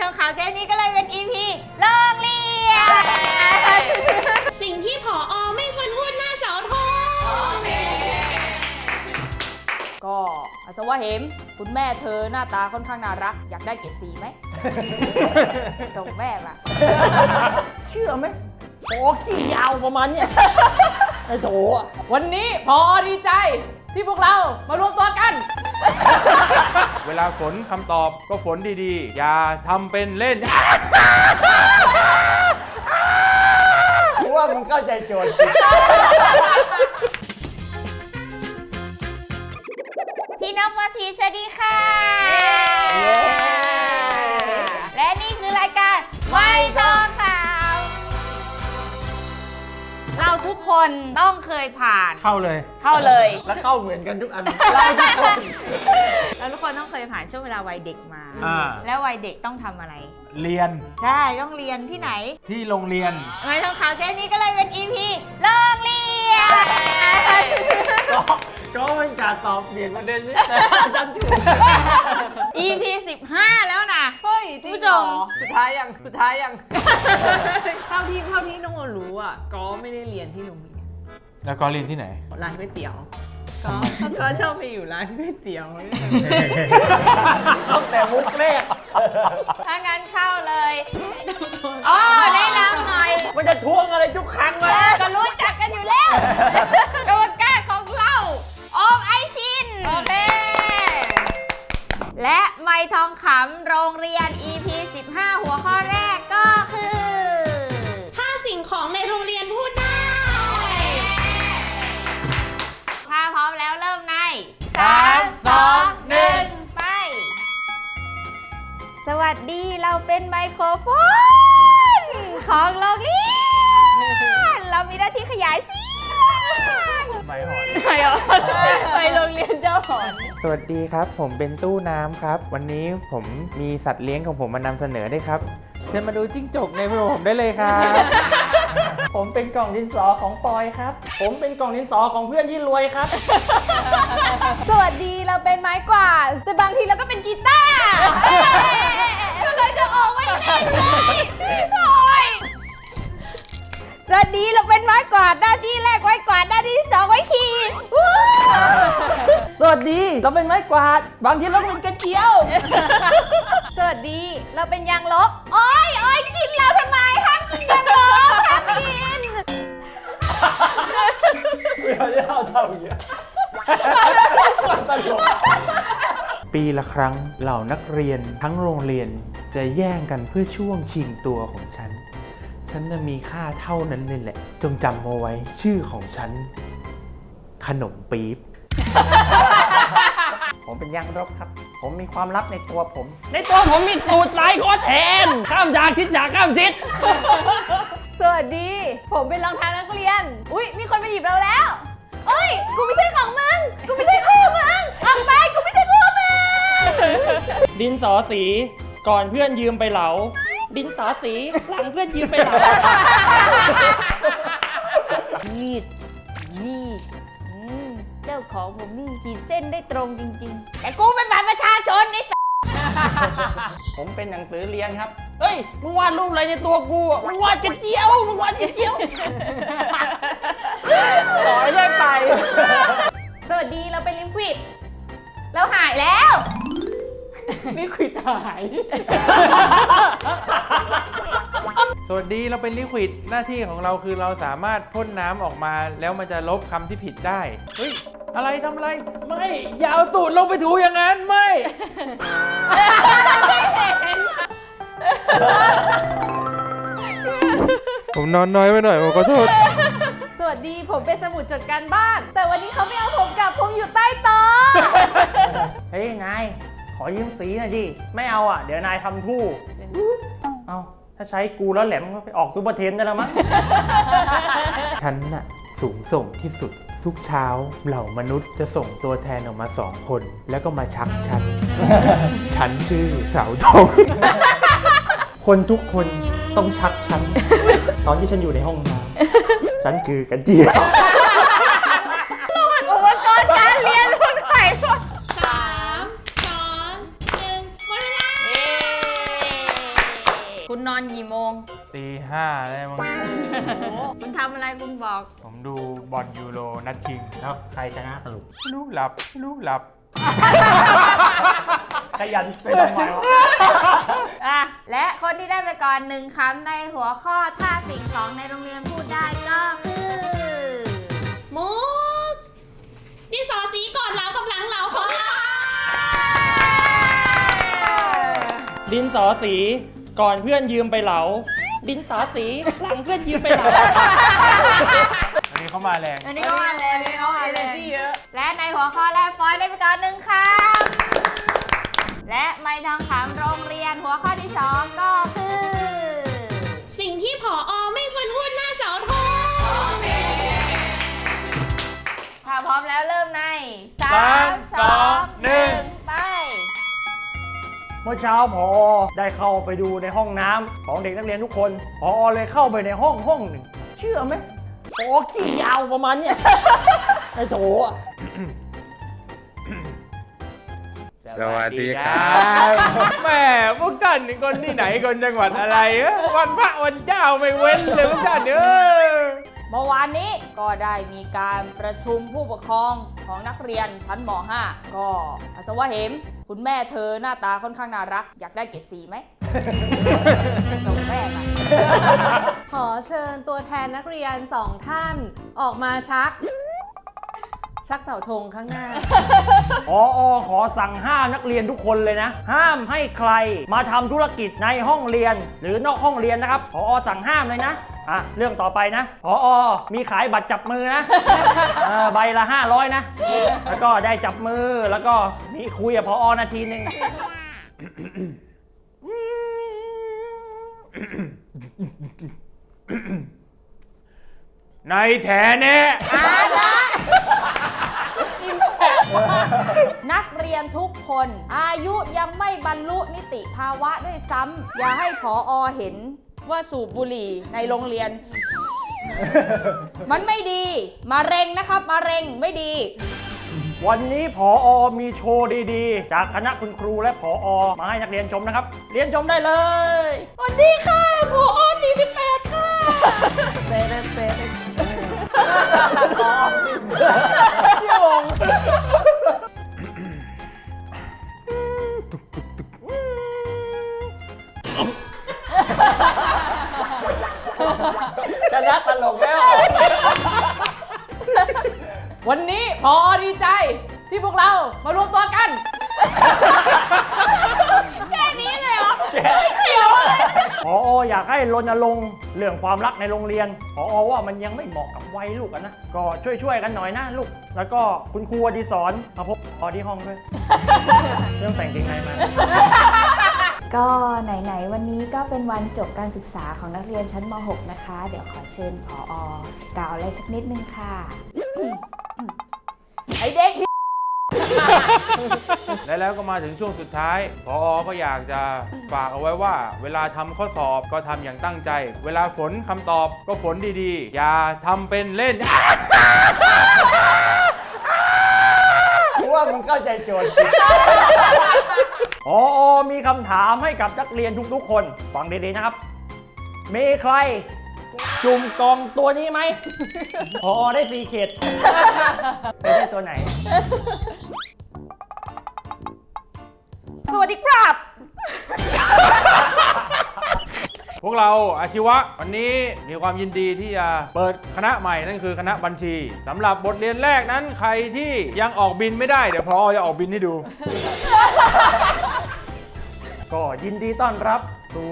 ทองขาวเจนี้ก็เลยเป็น EP โรงเรียน สิ่งที่ผออไม่ควรพูดหน้าเสาธงก็อาสวะเหมคุณแม่เธอหน้าตาค่อนข้างน่ารัก อยากได้เกรดสีไหม ส่งแม่มาเชื่อไหมโอ้ขี้ยาวประมาณเนี้ยไอ้โถอะวันนี้พอดีใจที่พวกเรามารวมตัวกัน เวลาฝนคำตอบก็ฝนดีๆ อย่าทำเป็นเล่น กูว่ามึงเข้าใจโจทย์ผิดพี่นพวสีสวัสดีค่ะ และนี่คือรายการไม่ทองขาวเราทุกคนต้องเคยผ่าน เข้าเลย เข้าเลย แล้วเข้าเหมือนกันทุกอันเราทุกคนเราทุกคนต้องเคยผ่านช่วงเวลาวัยเด็กมา อ่า แล้ววัยเด็กต้องทำอะไร เรียนใช่ต้องเรียนที่ไหน ที่โรงเรียน ไม่ทองขาวเจนี้ก็เลยเป็น EP โรงเรียน ก็ก็เป็นการตอบเปลี่ยนประเด็นนี้แต่อาจารย์ถูก EP 15 แล้วนะ เฮ้ยจริงผู้เหชรอมสุดท้ายยังสุดท้ายยัง เท่าที่เท่าที่น้องโอรู้อะก็ไม่ได้เรียนที่โรงเรียน แล้วก็เรียนที่ไหน ร้านก๋วยเตี๋ยว ก็ก็ชอบไปอยู่ร้านก๋วยเตี๋ยว ตั้งแต่มุกแรก ถ้างั้นเข้าเลยอ๋อแนะนำหน่อยมันจะทวงอะไรทุกครั้งเอวะอก็รู้จักกันอยู่แล้วกรรมการของเราออมไอชิน โอเค และไม่ทองคำ เราเป็นไมโครโฟน ของโรงเรียน เรามีหน้าที่ขยายเสียงไม่หอน ไปเหรอไปโรงเรียนเจ้าหอนสวัสดีครับ ผมเป็นตู้น้ำครับ วันนี้ผมมีสัตว์เลี้ยงของผมมานำเสนอด้วยครับเชิญมาดูจิ้งจกในพวกผมได้เลยครับ ผมเป็นกล่องดินสอของปอยครับ ผมเป็นกล่องดินสอของเพื่อนที่รวยครับ สวัสดีเราเป็นไม้กวาดแต่บางทีเราก็เป็นกีตาร์เรา จะออกไม่เล่นเลยโอยสวัสดีเราเป็นไม้กวาดหน้าที่แรกไว้กวาดหน้าที่ที่สองไว้ขี่วู้สวัสดี เราเป็นไม้กวาด บางทีเราก็เป็นกระเจียว สวัสดี เราเป็นยางลบ โอ้ยโอ้ยกินเราทำไมห้ามกินยางลบห้ามกินเราจะเอาเท่าเยอะตลก ปีละครั้งเหล่านักเรียนทั้งโรงเรียน จะแย่งกันเพื่อช่วงชิงตัวของฉัน ฉันจะมีค่าเท่านั้นเลยแหละ จงจำเอาไว้ชื่อของฉัน ขนมปี๊บ ผมเป็นยังรบครับ ผมมีความลับในตัวผม ในตัวผมมีตูดหลายคนแทน ข้ามจากทิศจากข้ามทิศ สวัสดี ผมเป็นรองเท้านักเรียน อุ๊ย มีคนมาหยิบเราแล้วเอ้ย กูไม่ใช่ของมึง กูไม่ใช่คู่มึงออกไป กูไม่ใช่คู่มึง ดินสอสี ก่อนเพื่อนยืมไปเหลา ดินสอสีหลังเพื่อนยืมไปเหลา มีด มีดอืมเจ้าของผมนี่ขีดเส้นได้ตรงจริงๆ แต่กูเป็นบัตรประชาชนนี่ผมเป็นหนังสือเรียนครับ เฮ้ย มึงวาดรูปอะไรในตัวกูอะมึงวาดกระเจียว มึงวาดกระเจียว ขอให้ได้ไป สวัสดีเราเป็นลิมควิด เราหายแล้ว นี่ควิดหาย สวัสดีเราเป็นลิควิดหน้าที่ของเราคือเราสามารถพ่นน้ำออกมา แล้วมันจะลบคำที่ผิดได้ เฮ้ย อะไรทำอะไร ไม่อย่าเอาตูดลงไปถูอย่างนั้น ไม่ ผมนอนน้อยไปหน่อยผมขอโทษ สวัสดีผมเป็นสมุดจดการบ้าน แต่วันนี้เขาไม่เอาผมกลับผมอยู่ใต้โต๊ะ เฮ้ยนาย ขอยืมสีหน่อยดิ ไม่เอาอะ เดี๋ยวนายทำทู่ เอาถ้าใช้กูแล้วแหลมก็ไปออกซูเปอร์เทนได้แล้วมั้ง ฉันน่ะสูงส่งที่สุด ทุกเช้าเหล่ามนุษย์จะส่งตัวแทนออกมาสองคน แล้วก็มาชักฉัน ฉันชื่อสาวทอง คนทุกคนต้องชักฉัน ตอนที่ฉันอยู่ในห้องน้ำฉันคือกระเจียว อนกี่โมงตีห้าได้มั้งคุณทำอะไรคุณบอก ผมดูบอลยูโรนัดชิงแล้วใครชนะสรุปรู้หลับรู้หลับ ขยันไปทำไมวะอะและคนที่ได้ไปก่อนหนึ่งคำในหัวข้อถ้าสิ่งของในโรงเรียนพูดได้ก็คือ มุกดินสอสีก่อนเรากำลังเราของเราดินสอสี ก่อนเพื่อนยืมไปเหลา ดินสอสีหลังเพื่อนยืมไปเหลา อันนี้เขามาแรง อันนี้ก็มาเลยอันนี้เอา energy เยอะ และในหัวข้อแรกปอยได้ไปก่อนหนึ่งคำและไม่ทองคำโรงเรียนหัวข้อที่สองก็คือ สิ่งที่ผอ เช้าพอได้เข้าไปดูในห้องน้ำของเด็กนักเรียนทุกคนพอเลยเข้าไปในห้องห้องหนึ่งเชื่อไหมพอขี้ยาวประมาณเนี้ยไอ้โถ สวัสดีคครัรับบแหม่พวกท่านนี่คนที่ไหนคนจังหวัดอะไรเอ้อวันพระวันเจ้าไม่เว้นเลยพวกท่านเออเมื่อวานนี้ก็ได้มีการประชุมผู้ปกครองของนักเรียนชั้นม .5 ก็อัศวะเหม คุณแม่เธอหน้าตาค่อนข้างน่ารัก อยากได้เกรดสีไหม ส่งแม่มาขอเชิญตัวแทนนักเรียนสองท่านออกมาชัก ชักเสาธงข้างหน้า พออขอสั่งห้ามนักเรียนทุกคนเลยนะ ห้ามให้ใครมาทำธุรกิจในห้องเรียน หรือนอกห้องเรียนนะครับพอสั่งห้ามเลยนะอะเรื่องต่อไปนะพอมีขายบัตรจับมือนะ เออใบละ 500 นะ แล้วก็ได้จับมือแล้วก็มีคุยกับพอนาทีหนึ่ง ในแถแน่ นักเรียนทุกคน อายุยังไม่บรรลุนิติภาวะด้วยซ้ำอย่าให้ผออเห็นว่าสูบบุหรี่ในโรงเรียน มันไม่ดี มาเร็งนะครับ มาเร็งไม่ดี วันนี้ผอมีโชว์ดีๆ จากคณะคุณครูและผอมาให้นักเรียนชมนะครับ เรียนชมได้เลยสวัสดีค่ะผอ48ค่ะเตะเตะเตะช นะตลกแล้ว วันนี้พอดีใจที่พวกเรามารวมตัวกัน แค่นี้เลยเหรอพออยากให้รณรงค์เรื่องความรักในโรงเรียน พอว่ามันยังไม่เหมาะกับวัยลูกอะนะ ก็ช่วยๆกันหน่อยนะลูก แล้วก็คุณครูอดีสอนมาพบพอที่ห้องด้วย เรื่องแต่งจริงไงมา ก็ไหนๆวันนี้ก็เป็นวันจบการศึกษาของนักเรียนชั้นม .6 นะคะ เดี๋ยวขอเชิญผออกล่าวอะไรสักนิดนึงค่ะ ไอเด็ก และแล้วก็มาถึงช่วงสุดท้าย พอก็อยากจะฝากเอาไว้ว่า เวลาทำข้อสอบก็ทำอย่างตั้งใจ เวลาฝนคำตอบก็ฝนดีๆ อย่าทำเป็นเล่น กูว่ามึงเข้าใจโจทย์ผิด พอมีคำถามให้กับนักเรียนทุกๆคน ฟังดีๆนะครับ มีใคร จุ่มกองตัวนี้ไหม พอได้สีเขตไปได้ตัวไหน สวัสดีครับ พวกเราอาชีวะวันนี้มีความยินดีที่จะเปิดคณะใหม่นั่นคือคณะบัญชีสำหรับบทเรียนแรกนั้นใครที่ยังออกบินไม่ได้ เดี๋ยวพอจะออกบินให้ดู ก็ยินดีต้อนรับสู่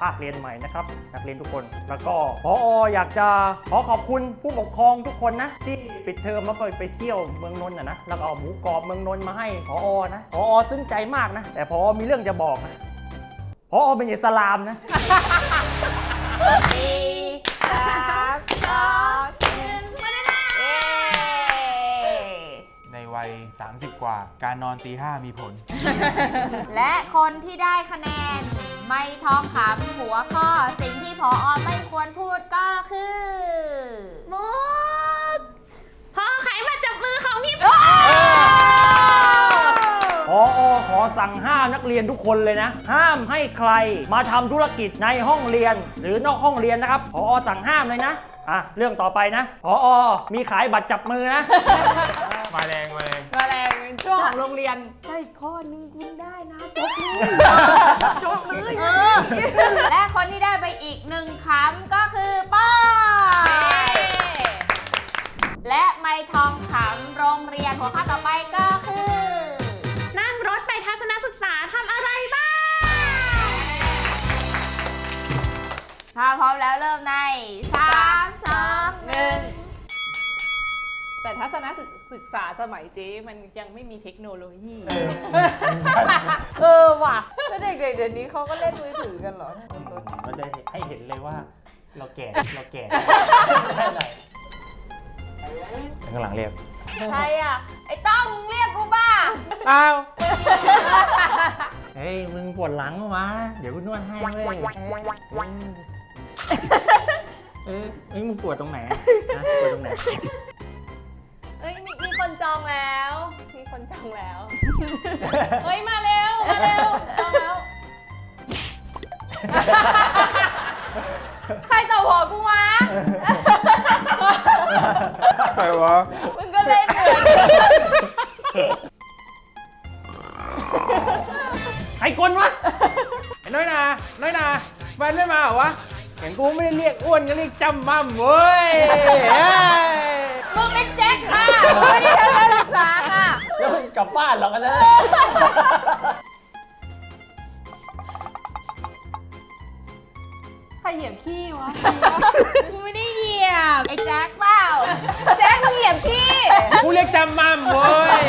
ภาคเรียนใหม่นะครับ นักเรียนทุกคน แล้วก็พออยากจะขอขอบคุณผู้ปกครองทุกคนนะ ที่ปิดเทอมแล้วก็ไปเที่ยวเมืองนนท์นะนะแล้วก็เอาหมูกรอบเมืองนนท์มาให้พอนะพอซึ้งใจมากนะ แต่พอมีเรื่องจะบอกนะ พอเป็นอิสลามนะ สี่สามสองหนึ่งมาได้เย้ในวัย 30 กว่า การนอนตีห้ามีผล และคนที่ได้คะแนน ไม่ทองคำหัวข้อสิ่งที่พอไม่ควรพูดก็คือมุกพอขายมาจับมือของพี่พออ อขอสั่งห้ามนักเรียนทุกคนเลยนะ ห้ามให้ใครมาทำธุรกิจในห้องเรียน หรือนอกห้องเรียนนะครับพอสั่งห้ามเลยนะอะเรื่องต่อไปนะพอมีขายบัตรจับมือนะ มาแรงมาแรงมาแรงเป็นช่วงของโรงเรียนได้ข้อนึงคุณได้นะจบเลยจบเลยเออและคนที่ได้ไปอีกหนึ่งคำก็คือป้อยและไม้ทองคำโรงเรียนหัวข้อต่อไปก็คือ ถ้าพร้อมแล้วเริ่มในสามสองหนึ่งแต่ทัศนศึกษาสมัยเจ๊มันยังไม่มีเทคโนโลยีเออว่ะแล้วเด็กๆเดี๋ยวนี้เขาก็เล่นมือถือกันเหรอเราจะให้เห็นเลยว่า เราแก่เราแก่ข้างหลังเรียกใครอะ ไอ้ต้องมึงเรียกกูบ้าอ้าวเฮ้ยมึงปวดหลังวะเดี๋ยวกูนวดให้เว้ย เออเอ้ยมึงปวดตรงไหนอะนะปวดตรงไหน เอ้ยมีมีคนจองแล้ว มีคนจองแล้ว เฮ้ย มาเร็ว มาเร็ว จองแล้ว ใครต่อหัวกูวะ ใครวะมึงก็เล่นเหมือนใครกวนวะไอ้น้อยนาน้อยนาแฟนไม่มาเหรอวะ เห็นกูไม่ได้เรียกอ้วนก็เรียกจำมั่มเว้ยเฮ้ยมึงเป็นแจ็คค่ะไม่ได้ทัศนศึกษาค่ะ แล้วมึงกลับบ้านหรอกกันนะใครเหยียบขี้วะกูไม่ได้เหยียบ ไอ้แจ็คเปล่า แจ็คมึงเหยียบพี่กูเรียกจำมั่มเว้ย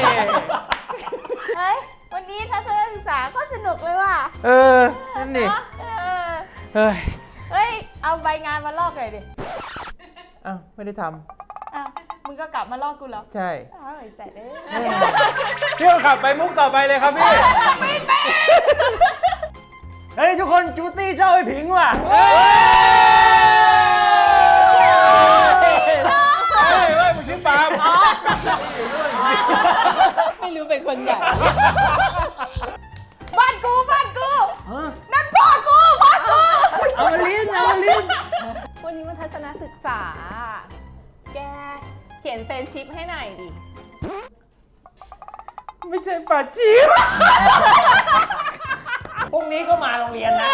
เฮ้ย วันนี้ทัศนศึกษาก็สนุกเลยว่ะเออ นั่นนี่เนอะเออ เฮ้ย ไม่ได้ทอ้าวมึงก็กลับมาลอกกูเหรอำใช่อ้าวไอ้แจ็คเอ้ยพี่คนขับไปมุกต่อไปเลยครับพี่เฮ้ยทุกคนจูตี้เจ้าไอ้ผิงว่ะเฮ้ยเฮ้ยเฮ้ยมึงชื่อปาล์มไม่รู้เป็นคนใหญ่ บ้านกูบ้านกู นั่นพ่อกูพ่อกู เอามาลิ้นเอามาลิ้นวันนี้มันทัศนศึกษาแก เขียนเฟรนชิปให้หน่อยดิ ไม่ใช่ป่าจีบพรุ่งนี้ก็มาโรงเรียนนะ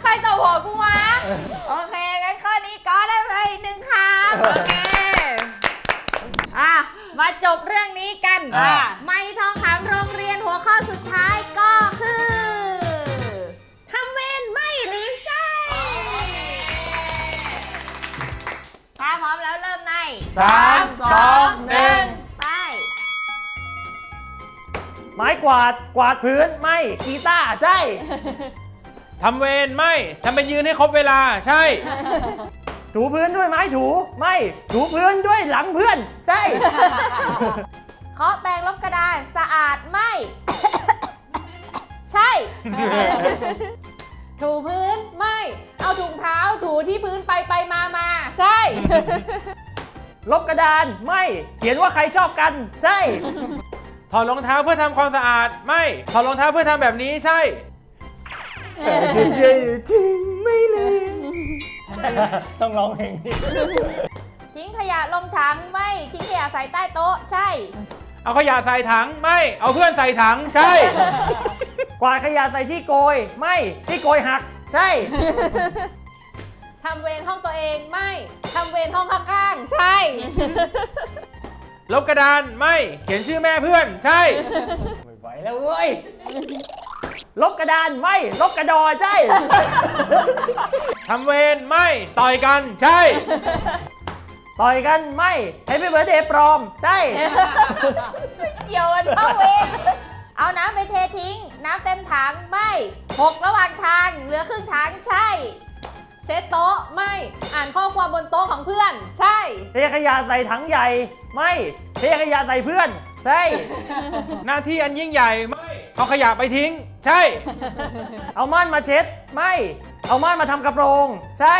ใครต่อหัวกูวะ โอเคงั้นข้อนี้ก็ได้ไปหนึ่งคำโอเค อะ มาจบเรื่องนี้กันอะ ไม่ทองคำโรงเรียนหัวข้อสุดท้ายก็คือทำเวรไม่หรือใช่ถ้าพร้อมแล้วเริ่มในสามสองหนึ่ง ไป ไม้กวาด กวาดพื้นไม่กีตาร์ใช่ ทำเวรไม่ทำเป็นยืนให้ครบเวลาใช่ ถูพื้นด้วยไม้ถูไม่ถูพื้นด้วยหลังเพื่อน ใช่ เคาะแปรงลบกระดานสะอาดไม่ ใช่ ถูพื้นไม่ เอาถุงเท้าถูที่พื้นไปไปมามาใช่ ลบกระดานไม่ เขียนว่าใครชอบกัน ใช่ ถอดรองเท้าเพื่อทำความสะอาดไม่ถอดรองเท้าเพื่อทำแบบนี้ใช่ต้องร้องเพลงนี้ทิ้งขยะลงถังไม่ทิ้งขยะใส่ใต้โต๊ะใช่ เอาขยะใส่ถังไม่เอาเพื่อนใส่ถังใช่ กวาดขยะใส่ที่โกย ไม่ที่โกยหัก ใช่ ทำเวรห้องตัวเองไม่ ทำเวรห้องข้างๆ ใช่ ลบกระดานไม่เขียนชื่อแม่เพื่อน ใช่ ไม่ไหวแล้วเว้ย ลบกระดานไม่ ลบกระดอใช่ ทำเวรไม่ต่อยกันใช่ ต่อยกันไม่ให้ไม่เบิร์ดเดย์ปลอม ใช่ เกี่ยวกันเข้าเวรเอาน้ำไปเททิ้ง น้ำเต็มถังไม่หกระหว่างทาง เหลือครึ่งถังใช่ เช็ดโต๊ะไม่อ่านข้อความบนโต๊ะของเพื่อน ใช่ เทขยะใส่ถังใหญ่ ไม่ เทขยะใส่เพื่อน ใช่ หน้าที่อันยิ่งใหญ่ไม่เอาขยะไปทิ้ง ใช่ เอาม่านมาเช็ด ไม่ เอาม่านมาทำกระโปรง ใช่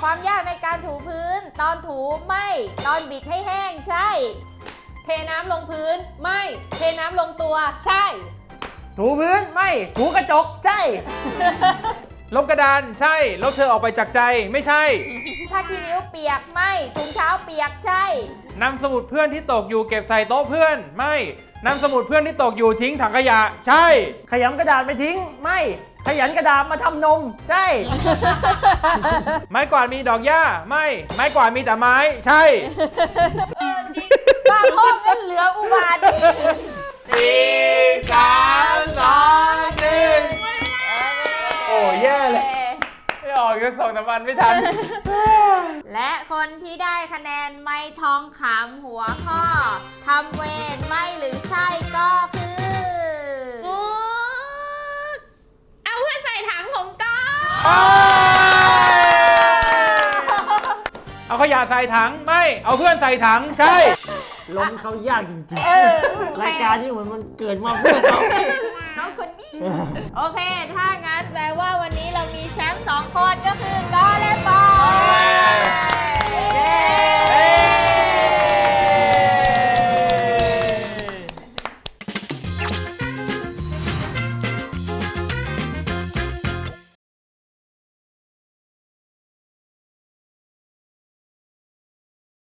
ความยากในการถูพื้น ตอนถูไม่ ตอนบิดให้แห้งใช่ เทน้ำลงพื้น ไม่ เทน้ำลงตัว ใช่ ถูพื้น ไม่ ถูกระจก ใช่ ลบกระดานใช่ลบเธอออกไปจากใจไม่ใช่ ผ้าคีริ้วเปียกไม่ถุงเท้าเปียกใช่ นำสมุดเพื่อนที่ตกอยู่เก็บใส่โต๊ะเพื่อน ไม่นำสมุดเพื่อนที่ตกอยู่ทิ้งถังขยะ ใช่ ขยำกระดาษไปทิ้ง ไม่ ขยันกระดาษมาทำนม ใช่ ไม้กวาดมีดอกหญ้า ไม่ ไม้กวาดมีแต่ไม้ ใช่ บางห้องก็เหลืออุบาทสี่สามสองหนึ่ง กก็ส่งน้ำมันไม่ทัน และคนที่ได้คะแนนไม่ทองคำหัวข้อทำเวรไม่หรือใช่ก็คือมุกเอาเพื่อนใส่ถังผมก่อนเอาขยะใส่ถังไม่ เอาเพื่อนใส่ถังใช่ ลมเขายากจริงเออๆ รายการนี้เหมือนมันเกิดมาเพื่อเขา น้องคนนี้ โอเค ถ้างั้นแปลว่าวันนี้เรามีแชมป์สองคนก็คือกอและปอย